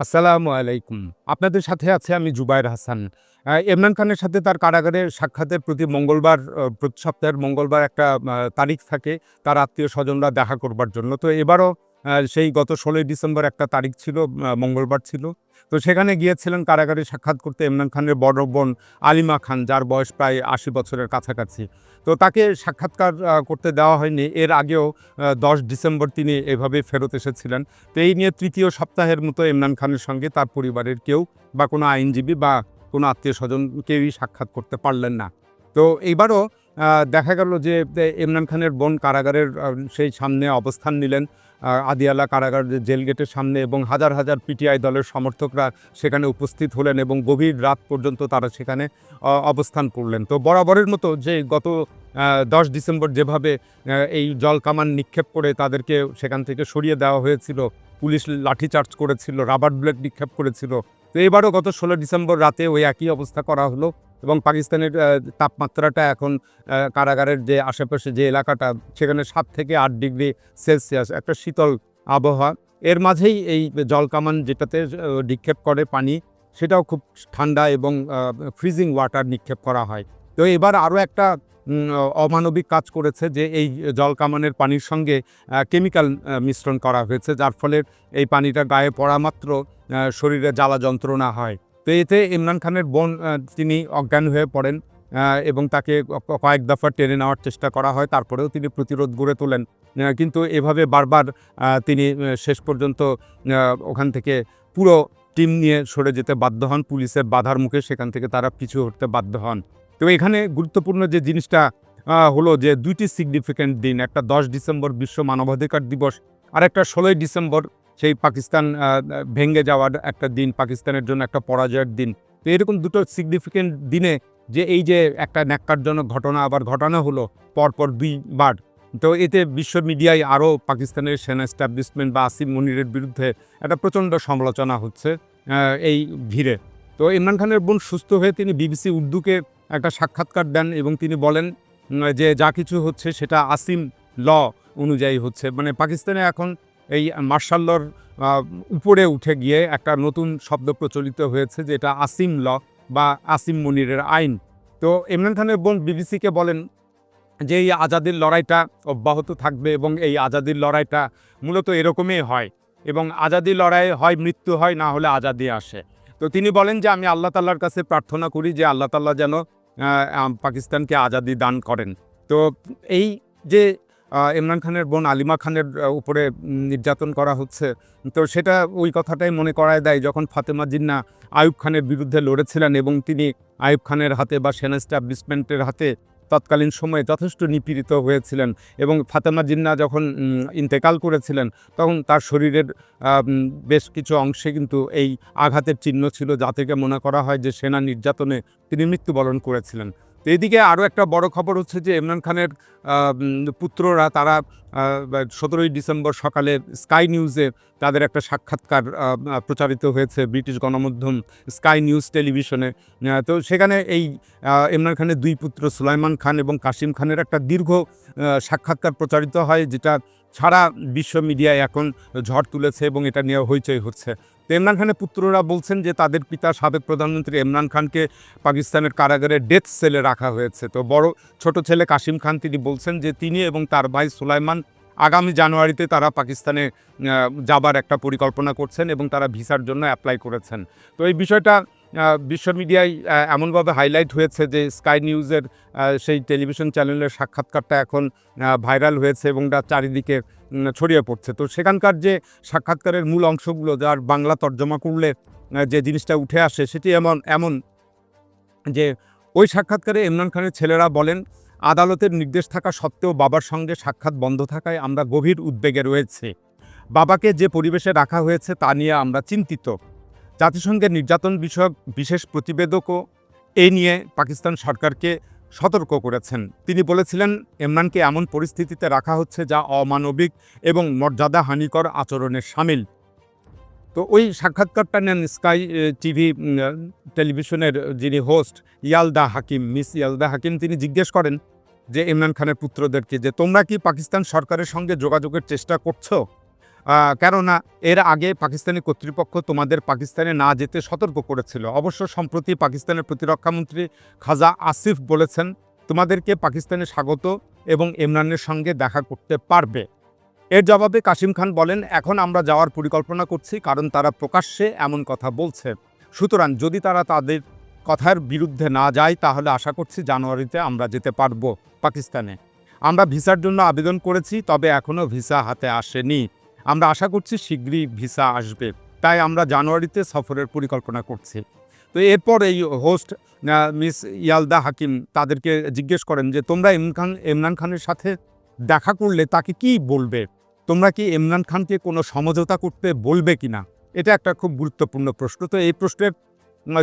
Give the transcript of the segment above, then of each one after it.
আসসালামু আলাইকুম। আপনাদের সাথে আছে আমি জুবাইর হাসান। ইমরান খানের সাথে তার কারাগারে সাক্ষাতের প্রতি মঙ্গলবার প্রতি সপ্তাহের মঙ্গলবার একটা তারিখ থাকে। তার আত্মীয় স্বজনরা দেখা করবার জন্য। তো এবারও সেই গত ষোলোই ডিসেম্বর একটা তারিখ ছিল মঙ্গলবার ছিল। তো সেখানে গিয়েছিলেন কারাগারে সাক্ষাৎ করতে ইমরান খানের বড় বোন আলিমা খান, যার বয়স প্রায় আশি বছরের কাছাকাছি। তো তাকে সাক্ষাৎকার করতে দেওয়া হয়নি। এর আগেও দশ ডিসেম্বর তিনি এভাবে ফেরত এসেছিলেন। তো এই নিয়ে তৃতীয় সপ্তাহের মতো ইমরান খানের সঙ্গে তার পরিবারের কেউ বা কোনো আইনজীবী বা কোনো আত্মীয় স্বজন কেউই সাক্ষাৎ করতে পারলেন না। তো এইবারও দেখা গেল যে ইমরান খানের বোন কারাগারের সেই সামনে অবস্থান নিলেন আদিয়ালা কারাগার জেল গেটের সামনে এবং হাজার হাজার পিটিআই দলের সমর্থকরা সেখানে উপস্থিত হলেন এবং গভীর রাত পর্যন্ত তারা সেখানে অবস্থান করলেন। তো বরাবরের মতো যে, গত দশ ডিসেম্বর যেভাবে এই জল কামান নিক্ষেপ করে তাদেরকে সেখান থেকে সরিয়ে দেওয়া হয়েছিল, পুলিশ লাঠিচার্জ করেছিল, রাবার বুলেট নিক্ষেপ করেছিল, তো এবারও গত ষোলো ডিসেম্বর রাতে ওই একই অবস্থা করা হলো। এবং পাকিস্তানের তাপমাত্রাটা এখন কারাগারের যে আশেপাশে যে এলাকাটা, সেখানে সাত থেকে আট ডিগ্রি সেলসিয়াস, একটা শীতল আবহাওয়া। এর মাঝেই এই জলকামান যেটাতে নিক্ষেপ করে পানি, সেটাও খুব ঠান্ডা এবং ফ্রিজিং ওয়াটার নিক্ষেপ করা হয়। তো এবার আরও একটা অমানবিক কাজ করেছে যে এই জলকামানের পানির সঙ্গে কেমিক্যাল মিশ্রণ করা হয়েছে, যার ফলে এই পানিটা গায়ে পড়া মাত্র শরীরে জ্বালা যন্ত্রণা হয়। তো এতে ইমরান খানের বোন তিনি অজ্ঞান হয়ে পড়েন এবং তাকে কয়েক দফা টেনে নেওয়ার চেষ্টা করা হয়, তারপরেও তিনি প্রতিরোধ গড়ে তোলেন। কিন্তু এভাবে বারবার তিনি শেষ পর্যন্ত ওখান থেকে পুরো টিম নিয়ে সরে যেতে বাধ্য হন, পুলিশের বাধার মুখে সেখান থেকে তারা পিছু হতে বাধ্য হন। তো এখানে গুরুত্বপূর্ণ যে জিনিসটা হলো যে দুইটি সিগনিফিক্যান্ট দিন, একটা দশ ডিসেম্বর বিশ্ব মানবাধিকার দিবস আর একটা ষোলোই ডিসেম্বর সেই পাকিস্তান ভেঙে যাওয়ার একটা দিন, পাকিস্তানের জন্য একটা পরাজয়ের দিন। তো এরকম দুটো সিগনিফিক্যান্ট দিনে যে এই যে একটা ন্যাক্কারজনক ঘটনা আবার ঘটানো হলো, পরপর দুইবার। তো এতে বিশ্ব মিডিয়ায় আরও পাকিস্তানের সেনা এস্টাবলিশমেন্ট বা আসিম মনিরের বিরুদ্ধে একটা প্রচণ্ড সমালোচনা হচ্ছে এই ভিড়ে। তো ইমরান খানের বোন সুস্থ হয়ে তিনি বিবিসি উর্দুকে একটা সাক্ষাৎকার দেন এবং তিনি বলেন যে যা কিছু হচ্ছে সেটা আসিম ল অনুযায়ী হচ্ছে। মানে পাকিস্তানে এখন এই মার্শাল লর আহ, উপরে উঠে গিয়ে একটা নতুন শব্দ প্রচলিত হয়েছে যেটা আসিম ল বা আসিম মনিরের আইন। তো ইমরান খানের বোন বিবিসিকে বলেন যে এই আজাদির লড়াইটা অব্যাহত থাকবে এবং এই আজাদির লড়াইটা মূলত এরকমই হয় এবং আজাদি লড়াই হয় মৃত্যু হয় না হলে আজাদি আসে। তো তিনি বলেন যে আমি আল্লাহ তাল্লার কাছে প্রার্থনা করি যে আল্লাহ তাল্লাহ যেন পাকিস্তানকে আজাদি দান করেন। তো এই যে ইমরান খানের বোন আলিমা খানের উপরে নির্যাতন করা হচ্ছে। তো সেটা ওই কথাটাই মনে করায় দেয় যখন ফাতেমা জিন্না আয়ুব খানের বিরুদ্ধে লড়েছিলেন এবং তিনি আয়ুব খানের হাতে বা সেনা এস্টাবলিশমেন্টের হাতে তৎকালীন সময়ে যথেষ্ট নিপীড়িত হয়েছিলেন এবং ফাতেমা জিন্না যখন ইন্তেকাল করেছিলেন, তখন তার শরীরের বেশ কিছু অংশে কিন্তু এই আঘাতের চিহ্ন ছিল যা থেকে মনে করা হয় যে সেনা নির্যাতনে তিনি মৃত্যুবরণ করেছিলেন। তো এদিকে আরও একটা বড় খবর হচ্ছে যে ইমরান খানের পুত্ররা তারা সতেরোই ডিসেম্বর সকালে স্কাই নিউজে তাদের একটা সাক্ষাৎকার প্রচারিত হয়েছে ব্রিটিশ গণমাধ্যম স্কাই নিউজ টেলিভিশনে। তো সেখানে এই ইমরান খানের দুই পুত্র সুলাইমান খান এবং কাশিম খানের একটা দীর্ঘ সাক্ষাৎকার প্রচারিত হয় যেটা সারা বিশ্ব মিডিয়ায় এখন ঝড় তুলেছে এবং এটা নিয়ে হইচই হচ্ছে। তো ইমরান খানের পুত্ররা বলছেন যে তাদের পিতা সাবেক প্রধানমন্ত্রী ইমরান খানকে পাকিস্তানের কারাগারে ডেথ সেলে রাখা হয়েছে। তো বড় ছোট ছেলে কাশিম খান তিনি বলছেন যে তিনি এবং তার ভাই সুলাইমান আগামী জানুয়ারিতে তারা পাকিস্তানে যাবার একটা পরিকল্পনা করছেন এবং তারা ভিসার জন্য অ্যাপ্লাই করেছেন। তো এই বিষয়টা বিশ্ব মিডিয়ায় এমনভাবে হাইলাইট হয়েছে যে স্কাই নিউজের সেই টেলিভিশন চ্যানেলের সাক্ষাৎকারটা এখন ভাইরাল হয়েছে এবং তার চারিদিকে ছড়িয়ে পড়ছে। তো সেখানকার যে সাক্ষাৎকারের মূল অংশগুলো, যার বাংলা তর্জমা করলে যে জিনিসটা উঠে আসে সেটি এমন এমন যে ওই সাক্ষাৎকারে ইমরান খানের ছেলেরা বলেন আদালতের নির্দেশ থাকা সত্ত্বেও বাবার সঙ্গে সাক্ষাৎ বন্ধ থাকায় আমরা গভীর উদ্বেগে রয়েছে। বাবাকে যে পরিবেশে রাখা হয়েছে তা নিয়ে আমরা চিন্তিত। জাতিসংঘের নির্যাতন বিষয়ক বিশেষ প্রতিবেদকও এ নিয়ে পাকিস্তান সরকারকে সতর্ক করেছেন। তিনি বলেছিলেন, ইমরানকে এমন পরিস্থিতিতে রাখা হচ্ছে যা অমানবিক এবং মর্যাদা হানিকর আচরণের সামিল। তো ওই সাক্ষাৎকারটা নেন স্কাই টিভি টেলিভিশনের যিনি হোস্ট, ইয়ালদা হাকিম, মিস ইয়ালদা হাকিম, তিনি জিজ্ঞেস করেন যে ইমরান খানের পুত্রদেরকে, যে তোমরা কি পাকিস্তান সরকারের সঙ্গে যোগাযোগের চেষ্টা করছ? কেননা এর আগে পাকিস্তানি কর্তৃপক্ষ তোমাদের পাকিস্তানে না যেতে সতর্ক করেছিল। অবশ্য সম্প্রতি পাকিস্তানের প্রতিরক্ষামন্ত্রী খাজা আসিফ বলেছেন, তোমাদেরকে পাকিস্তানে স্বাগত এবং ইমরানের সঙ্গে দেখা করতে পারবে। এর জবাবে কাশিম খান বলেন, এখন আমরা যাওয়ার পরিকল্পনা করছি, কারণ তারা প্রকাশ্যে এমন কথা বলছে। সুতরাং যদি তারা তাদের কথার বিরুদ্ধে না যায় তাহলে আশা করছি জানুয়ারিতে আমরা যেতে পারব পাকিস্তানে। আমরা ভিসার জন্য আবেদন করেছি, তবে এখনও ভিসা হাতে আসেনি। আমরা আশা করছি শীঘ্রই ভিসা আসবে। তাই আমরা জানুয়ারিতে সফরের পরিকল্পনা করছি। তো এরপর এই হোস্ট মিস ইয়ালদা হাকিম তাদেরকে জিজ্ঞেস করেন যে, তোমরা ইমরান খান, ইমরান খানের সাথে দেখা করলে তাকে কি বলবে? তোমরা কি ইমরান খানকে কোনো সমঝোতা করতে বলবে কি না এটা একটা খুব গুরুত্বপূর্ণ প্রশ্ন। তো এই প্রশ্নের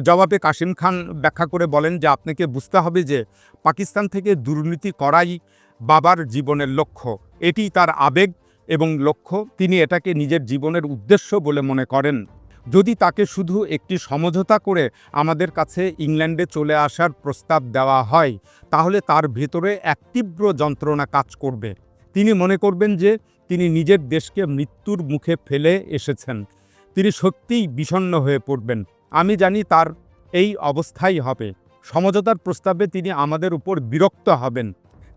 জবাবে কাশিম খান ব্যাখ্যা করে বলেন যে আপনাকে বুঝতে হবে যে পাকিস্তান থেকে দুর্নীতি করাই বাবার জীবনের লক্ষ্য। এটি তার আবেগ এবং লক্ষ্য। তিনি এটাকে নিজের জীবনের উদ্দেশ্য বলে মনে করেন। যদি তাকে শুধু একটি সমঝোতা করে আমাদের কাছে ইংল্যান্ডে চলে আসার প্রস্তাব দেওয়া হয়, তাহলে তার ভেতরে এক তীব্র যন্ত্রণা কাজ করবে। তিনি মনে করবেন যে তিনি নিজের দেশকে মৃত্যুর মুখে ফেলে এসেছেন। তিনি সত্যিই বিষণ্ণ হয়ে পড়বেন। আমি জানি তার এই অবস্থাই হবে। সমঝোতার প্রস্তাবে তিনি আমাদের উপর বিরক্ত হবেন।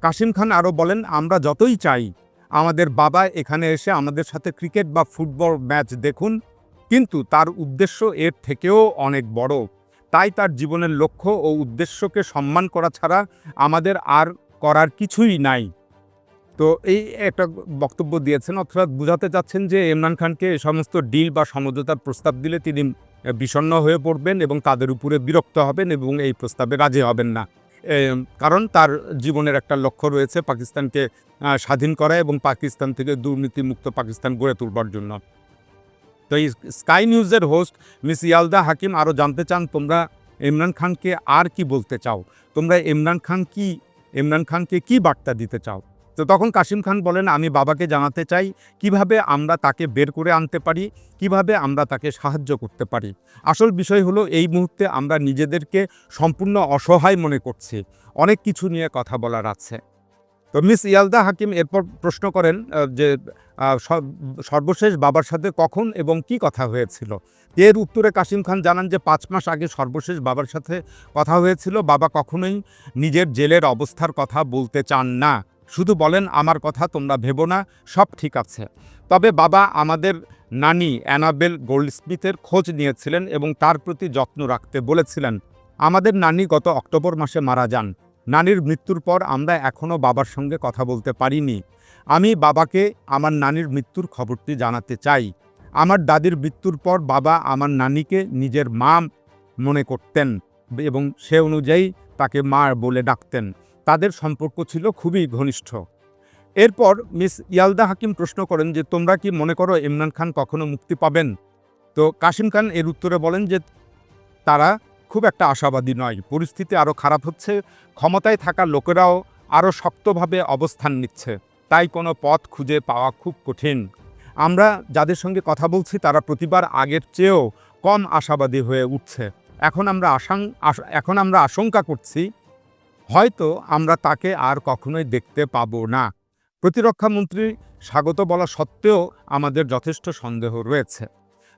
কাশিম খান আরও বলেন, আমরা যতই চাই, আমাদের বাবা এখানে এসে আমাদের সাথে ক্রিকেট বা ফুটবল ম্যাচ দেখুন। কিন্তু তার উদ্দেশ্য এর থেকেও অনেক বড়। তাই তার জীবনের লক্ষ্য ও উদ্দেশ্যকে সম্মান করা ছাড়া আমাদের আর করার কিছুই নাই। তো এই একটা বক্তব্য দিয়েছেন। অর্থাৎ বোঝাতে চাচ্ছেন যে, ইমরান খানকে এই সমস্ত ডিল বা সমঝোতার প্রস্তাব দিলে তিনি বিষণ্ণ হয়ে পড়বেন এবং তাদের উপরে বিরক্ত হবেন এবং এই প্রস্তাবে রাজি হবেন না। কারণ তার জীবনের একটা লক্ষ্য রয়েছে পাকিস্তানকে স্বাধীন করা এবং পাকিস্তান থেকে দুর্নীতিমুক্ত পাকিস্তান গড়ে তুলবার জন্য। তো এই স্কাই নিউজের হোস্ট মিস ইয়ালদা হাকিম আরও জানতে চান, তোমরা ইমরান খানকে আর কি বলতে চাও? তোমরা ইমরান খান কি, ইমরান খানকে কি বার্তা দিতে চাও? তো তখন কাশিম খান বলেন, আমি বাবাকে জানাতে চাই, কীভাবে আমরা তাকে বের করে আনতে পারি, কীভাবে আমরা তাকে সাহায্য করতে পারি? আসল বিষয় হলো, এই মুহূর্তে আমরা নিজেদেরকে সম্পূর্ণ অসহায় মনে করছি। অনেক কিছু নিয়ে কথা বলার আছে। তো মিস ইয়ালদা হাকিম এরপর প্রশ্ন করেন যে সর্বশেষ বাবার সাথে কখন এবং কি কথা হয়েছিল? এর উত্তরে কাশিম খান জানান যে, পাঁচ মাস আগে সর্বশেষ বাবার সাথে কথা হয়েছিল। বাবা কখনোই নিজের জেলের অবস্থার কথা বলতে চান না। শুধু বলেন আমার কথা তোমরা ভেবো না, সব ঠিক আছে। তবে বাবা আমাদের নানি অ্যানাবেল গোল্ডস্মিথের খোঁজ নিয়েছিলেন এবং তার প্রতি যত্ন রাখতে বলেছিলেন, আমাদের নানি গত অক্টোবর মাসে মারা যান। নানির মৃত্যুর পর আমরা এখনও বাবার সঙ্গে কথা বলতে পারিনি। আমি বাবাকে আমার নানির মৃত্যুর খবরটি জানাতে চাই। আমার দাদির মৃত্যুর পর বাবা আমার নানিকে নিজের মা মনে করতেন এবং সে অনুযায়ী তাকে মা বলে ডাকতেন। তাদের সম্পর্ক ছিল খুবই ঘনিষ্ঠ। এরপর মিস ইয়ালদা হাকিম প্রশ্ন করেন যে, তোমরা কি মনে করো ইমরান খান কখনো মুক্তি পাবেন? তো কাশিম খান এর উত্তরে বলেন যে, তারা খুব একটা আশাবাদী নয়। পরিস্থিতি আরও খারাপ হচ্ছে, ক্ষমতায় থাকা লোকেরাও আরও শক্তভাবে অবস্থান নিচ্ছে। তাই কোনো পথ খুঁজে পাওয়া খুব কঠিন। আমরা যাদের সঙ্গে কথা বলছি, তারা প্রতিবার আগের চেয়েও কম আশাবাদী হয়ে উঠছে। এখন আমরা আশাং, এখন আমরা আশঙ্কা করছি হয়তো আমরা তাকে আর কখনোই দেখতে পাব না। প্রতিরক্ষামন্ত্রী স্বাগত বলা সত্ত্বেও আমাদের যথেষ্ট সন্দেহ রয়েছে।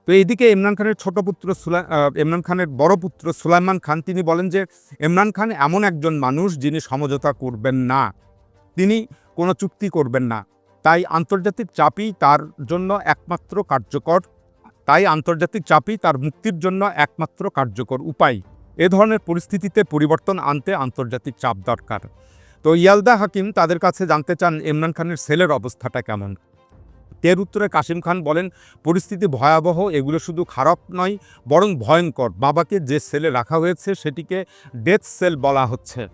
তো এইদিকে ইমরান খানের ছোট পুত্র সুলাই ইমরান খানের বড় পুত্র সুলাইমান খান, তিনি বলেন যে ইমরান খান এমন একজন মানুষ যিনি সমঝোতা করবেন না। তিনি কোনো চুক্তি করবেন না। তাই আন্তর্জাতিক চাপই তার জন্য একমাত্র কার্যকর, তাই আন্তর্জাতিক চাপই তার মুক্তির জন্য একমাত্র কার্যকর উপায়। এ ধরনের পরিস্থিতিতে পরিবর্তন আনতে আন্তর্জাতিক চাপ দরকার। তো ইয়ালদা হাকিম তাদের কাছে জানতে চান ইমরান খানের সেলের অবস্থাটা কেমন? এর উত্তরে কাশিম খান বলেন, পরিস্থিতি ভয়াবহ, এগুলো শুধু খারাপ নয়, বরং ভয়ঙ্কর। বাবাকে যে সেলে রাখা হয়েছে সেটিকে ডেথ সেল বলা হচ্ছে।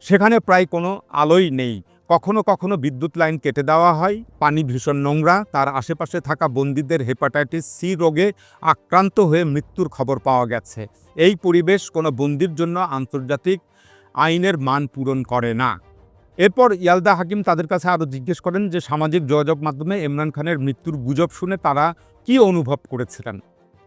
সেখানে প্রায় কোনো আলোই নেই। কখনো কখনো বিদ্যুৎ লাইন কেটে দেওয়া হয়, পানি ভীষণ নোংরা, তার আশেপাশে থাকা বন্দীদের হেপাটাইটিস সি রোগে আক্রান্ত হয়ে মৃত্যুর খবর পাওয়া গেছে। এই পরিবেশ কোনো বন্দির জন্য আন্তর্জাতিক আইনের মান পূরণ করে না। এরপর ইয়ালদা হাকিম তাদের কাছে আরও জিজ্ঞেস করেন যে সামাজিক যোগাযোগ মাধ্যমে ইমরান খানের মৃত্যুর গুজব শুনে তারা কি অনুভব করেছিলেন?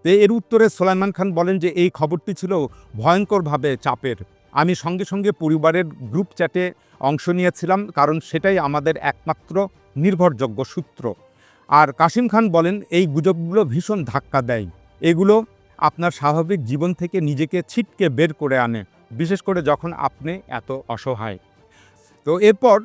এর উত্তরে সোলাইমান খান বলেন যে এই খবরটি ছিল ভয়ঙ্করভাবে চাপের। আমি সঙ্গে সঙ্গে পরিবারের গ্রুপ চ্যাটে অংশ নিয়েছিলাম, কারণ সেটাই আমাদের একমাত্র নির্ভরযোগ্য সূত্র। আর কাসিম খান বলেন, এই গুজবগুলো ভীষণ ধাক্কা দেয়। এগুলো আপনার স্বাভাবিক জীবন থেকে নিজেকে ছিটকে বের করে আনে, বিশেষ করে যখন আপনি এত অসহায়। তো এরপর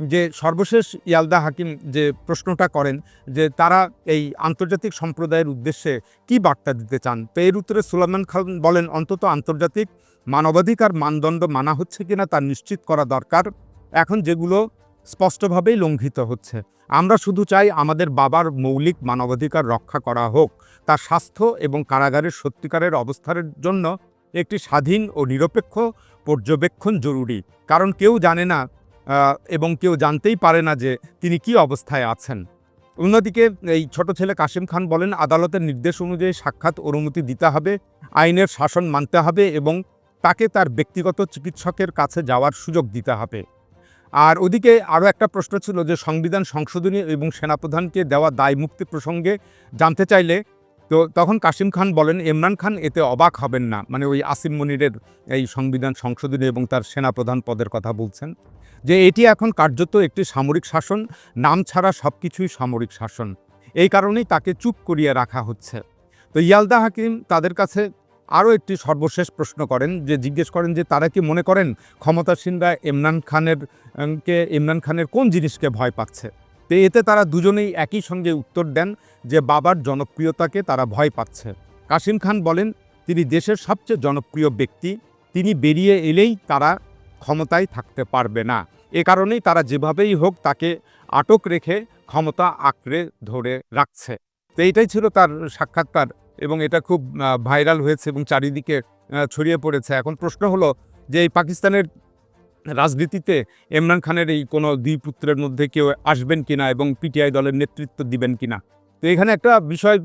যে সর্বশেষ ইয়ালদা হাকিম যে প্রশ্নটা করেন যে তারা এই আন্তর্জাতিক সম্প্রদায়ের উদ্দেশ্যে কি বার্তা দিতে চান, তো এর উত্তরে সুলাইমান খান বলেন, অন্তত আন্তর্জাতিক মানবাধিকার মানদণ্ড মানা হচ্ছে কিনা তা নিশ্চিত করা দরকার। এখন যেগুলো স্পষ্টভাবেই লঙ্ঘিত হচ্ছে। আমরা শুধু চাই আমাদের বাবার মৌলিক মানবাধিকার রক্ষা করা হোক। তার স্বাস্থ্য এবং কারাগারের সত্যিকারের অবস্থার জন্য একটি স্বাধীন ও নিরপেক্ষ পর্যবেক্ষণ জরুরি। কারণ কেউ জানে না এবং কেউ জানতেই পারে না যে তিনি কি অবস্থায় আছেন। অন্যদিকে এই ছোট ছেলে কাশিম খান বলেন, আদালতের নির্দেশ অনুযায়ী সাক্ষাৎ অনুমতি দিতে হবে, আইনের শাসন মানতে হবে এবং তাকে তার ব্যক্তিগত চিকিৎসকের কাছে যাওয়ার সুযোগ দিতে হবে। আর ওদিকে আরও একটা প্রশ্ন ছিল যে, সংবিধান সংশোধনী এবং সেনাপ্রধানকে দেওয়া দায় মুক্তি প্রসঙ্গে জানতে চাইলে তো তখন কাশিম খান বলেন, ইমরান খান এতে অবাক হবেন না। মানে ওই আসিম মনিরের এই সংবিধান সংশোধনী এবং তার সেনাপ্রধান পদের কথা বলছেন। যে এটি এখন কার্যত একটি সামরিক শাসন, নাম ছাড়া সব কিছুই সামরিক শাসন। এই কারণেই তাকে চুপ করিয়ে রাখা হচ্ছে। তো ইয়ালদা হাকিম তাদের কাছে আরও একটি সর্বশেষ প্রশ্ন করেন, যে জিজ্ঞেস করেন যে তারা কি মনে করেন ক্ষমতাসীনরা ইমরান খানের কে ইমরান খানের কোন জিনিসকে ভয় পাচ্ছে? তো এতে তারা দুজনেই একই সঙ্গে উত্তর দেন যে বাবার জনপ্রিয়তাকে তারা ভয় পাচ্ছে। কাশিম খান বলেন, তিনি দেশের সবচেয়ে জনপ্রিয় ব্যক্তি, তিনি বেরিয়ে এলেই তারা ক্ষমতায় থাকতে পারবে না। এ কারণেই তারা যেভাবেই হোক তাকে আটক রেখে ক্ষমতা আঁকড়ে ধরে রাখছে। তো এইটাই ছিল তার সাক্ষাৎকার এবং এটা খুব ভাইরাল হয়েছে এবং চারিদিকে ছড়িয়ে পড়েছে। এখন প্রশ্ন হলো যে এই পাকিস্তানের রাজনীতিতে ইমরান খানের এই কোনো দুই পুত্রের মধ্যে কেউ আসবেন কিনা এবং পিটিআই দলের নেতৃত্ব দিবেন কিনা? তো এখানে একটা বিষয়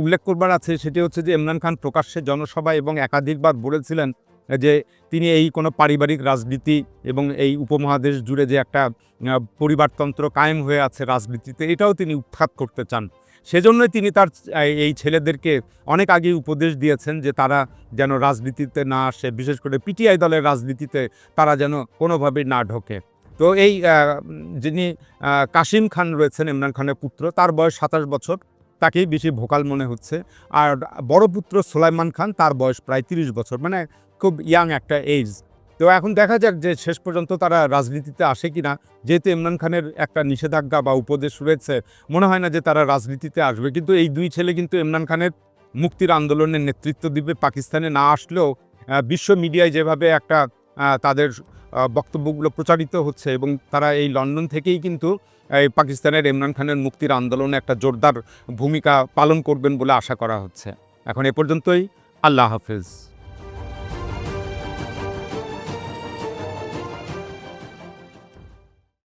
উল্লেখ করবার আছে, সেটি হচ্ছে যে ইমরান খান প্রকাশ্যে জনসভায় এবং একাধিকবার বলেছিলেন যে তিনি এই কোনো পারিবারিক রাজনীতি এবং এই উপমহাদেশ জুড়ে যে একটা পরিবারতন্ত্র কায়েম হয়ে আছে রাজনীতিতে, এটাও তিনি উৎখাত করতে চান। সেজন্যই তিনি তার এই ছেলেদেরকে অনেক আগেই উপদেশ দিয়েছেন যে তারা যেন রাজনীতিতে না আসে, বিশেষ করে পিটিআই দলের রাজনীতিতে তারা যেন কোনোভাবেই না ঢোকে। তো এই যিনি কাশিম খান রয়েছেন, ইমরান খানের পুত্র, তার বয়স সাতাশ বছর, তাকেই বেশি ভোকাল মনে হচ্ছে। আর বড় পুত্র সোলাইমান খান, তার বয়স প্রায় তিরিশ বছর। মানে খুব ইয়াং একটা এজ তো এখন দেখা যাক যে শেষ পর্যন্ত তারা রাজনীতিতে আসে কি না যেহেতু ইমরান খানের একটা নিষেধাজ্ঞা বা উপদেশ রয়েছে, মনে হয় না যে তারা রাজনীতিতে আসবে। কিন্তু এই দুই ছেলে কিন্তু ইমরান খানের মুক্তির আন্দোলনের নেতৃত্ব দিবে। পাকিস্তানে না আসলেও বিশ্ব মিডিয়ায় যেভাবে একটা তাদের বক্তব্যগুলো প্রচারিত হচ্ছে এবং তারা এই লন্ডন থেকেই কিন্তু, এই পাকিস্তানের ইমরান খানের মুক্তির আন্দোলনে একটা জোরদার ভূমিকা পালন করবেন বলে আশা করা হচ্ছে। এখন এ পর্যন্তই। আল্লাহ হাফেজ।